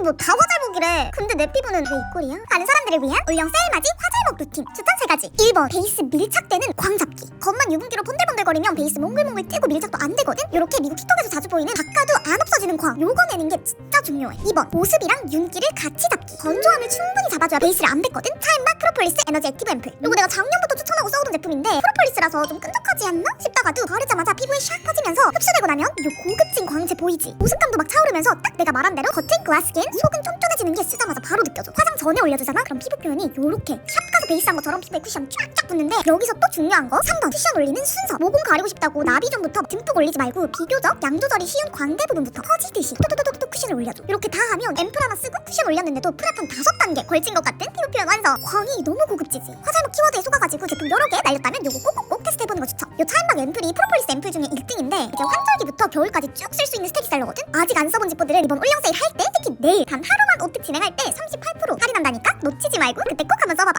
아니 뭐 다 화잘먹이래. 근데 내 피부는 왜 이 꼴이야? 다른 사람들을 위한 올영 세일맞이 화잘먹 루틴 추천 세가지. 1번 베이스 밀착되는 광 잡기. 겉만 유분기로 번들 번들거리면 베이스 몽글몽글 뛰고 밀착도 안 되거든 요렇게 미국 틱톡에서 자주 보이는 닦아도 안 없어지는 광 요거 내는 게 진짜 중요해 2번 보습이랑 윤기를 같이 잡기 건조함을 충분히 잡아줘야 베이스를 안 뱉거든 차인막 프로폴리스 에너지 액티브 앰플 요거 내가 작년부터 추천하고 써오던 제품인데 프로폴리스라서 좀 끈적하지 않나? 싶다가도 바르자마자 피부에 샥 퍼지면서 흡수되고 나면 요 고급진 광채 보이지? 보습감도 막 차오르면서 딱 내가 말한 대로 겉은 글라스킨 속은 쫀쫀해지는 게 쓰자마자 바로 느껴져 화장 전에 올려주잖아? 그럼 피부 표현이 요렇게 샵 가서 베이스한 것처럼 피부에 쿠션 쫙쫙 붙는데 여기서 또 중요한 거 3번 쿠션 올리는 순서. 모공 가리고 싶다고 나비 존부터 듬뿍 올리지 말고 비교적 양 조절이 쉬운 광대 부분부터 퍼지듯이 톡톡톡톡 쿠션을 올려줘. 이렇게 다 하면 앰플 하나 쓰고 쿠션 올렸는데도 프라톤 다섯 단계 걸친 것 같은 피부 표현 완성. 광이 너무 고급지지. 화잘먹 키워드에 속아가지고 제품 여러 개 날렸다면 요거 꼭꼭꼭 테스트해보는 거 추천. 요 차인막 앰플이 프로폴리스 앰플 중에 1등인데 이제 환절기부터 겨울까지 쭉 쓸 수 있는 스테디셀러거든. 아직 안 써본 제품들을 이번 올영 세일 할 때 특히 내일 단 하루만 오특 진행할 때 38% 할인한다니까 놓치지 말고 그때 꼭 한번 써봐봐